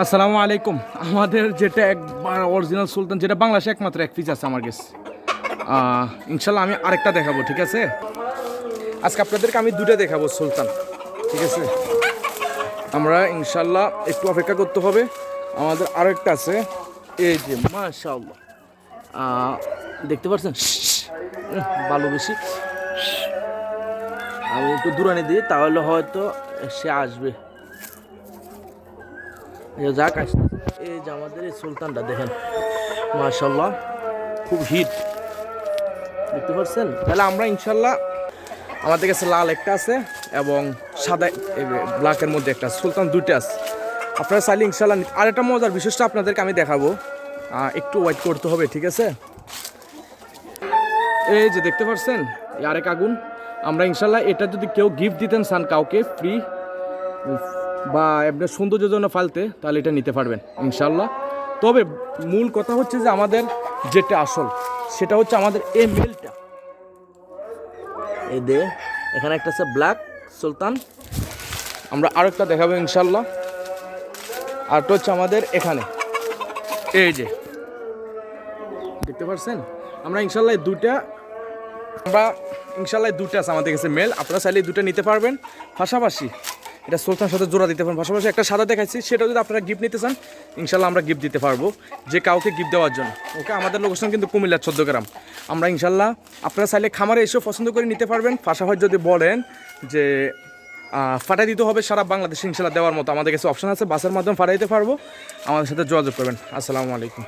আসসালামু আলাইকুম। আমাদের যেটা একবার অরিজিনাল সুলতান যেটা বাংলাদেশে একমাত্র এক পিস আছে আমার কাছে। ইনশাল্লাহ আমি আরেকটা দেখাবো ঠিক আছে? আজকে আপনাদেরকে আমি দুটো দেখাবো সুলতান ঠিক আছে? আমরা ইনশাল্লাহ একটু অপেক্ষা করতে হবে। আমাদের আরেকটা আছে। এই যে মাশাআল্লাহ। আহ, দেখতে পাচ্ছেন ভালো বেশি। আমি একটু দূরানি দিই তাহলে হয়তো সে আসবে। যাক এই যে আমাদের এই সুলতানটা দেখেন মাশাল্লাহ খুব হিট। দেখতে পাচ্ছেন? তাহলে আমরা ইনশাল্লাহ আমাদের কাছে লাল একটা আছে এবং সাদা ব্ল্যাকের মধ্যে একটা সুলতান দুইটা আছে। আপনারা চাইলে ইনশাল্লাহ আর একটা মজার বিশেষটা আপনাদেরকে আমি দেখাবো। একটু ওয়েট করতে হবে, ঠিক আছে? এই যে দেখতে পাচ্ছেন? আরেক আগুন। আমরা ইনশাল্লাহ এটা যদি কেউ গিফট দিতেন চান কাউকে ফ্রি বা আপনার সৌন্দর্যের জন্য ফালতে, তাহলে এটা নিতে পারবেন ইনশাল্লাহ তবে মূল কথা হচ্ছে যে আমাদের যেটা আসল, সেটা হচ্ছে আমাদের এই মেলটা এই দে, এখানে একটা আছে ব্ল্যাক সুলতান। আমরা আরেকটা দেখাবো ইনশাল্লাহ আরটা হচ্ছে আমাদের এখানে। এই যে। দেখতে পাচ্ছেন আমরা ইনশাল্লাহ দুটা আমরা ইনশাল্লাহ দুটো আছে আমাদের কাছে মেল আপনারা চাইলে দুটো নিতে পারবেন। পাশাপাশি এটা সুলতান সাথে জোড়া দিতে পারেন। পাশাপাশি একটা সাদা দেখাচ্ছি সেটা যদি আপনারা গিফট নিতে চান ইনশাল্লাহ আমরা গিফট দিতে পারব। যে কাউকে গিফট দেওয়ার জন্য। ওকে আমাদের লোকেশন কিন্তু কুমিল্লার চোদ্দ গ্রাম। আমরা ইনশাল্লাহ আপনারা চাইলে খামারে এসেও পছন্দ করে নিতে পারবেন। পাশাপাশি যদি বলেন যে ফাটাই দিতে হবে সারা বাংলাদেশে ইনশাল্লাহ দেওয়ার মতো। আমাদের কাছে অপশন আছে, বাসের মাধ্যমে ফাটাই দিতে পারব। আমাদের সাথে যোগাযোগ করবেন। আসসালামু আলাইকুম।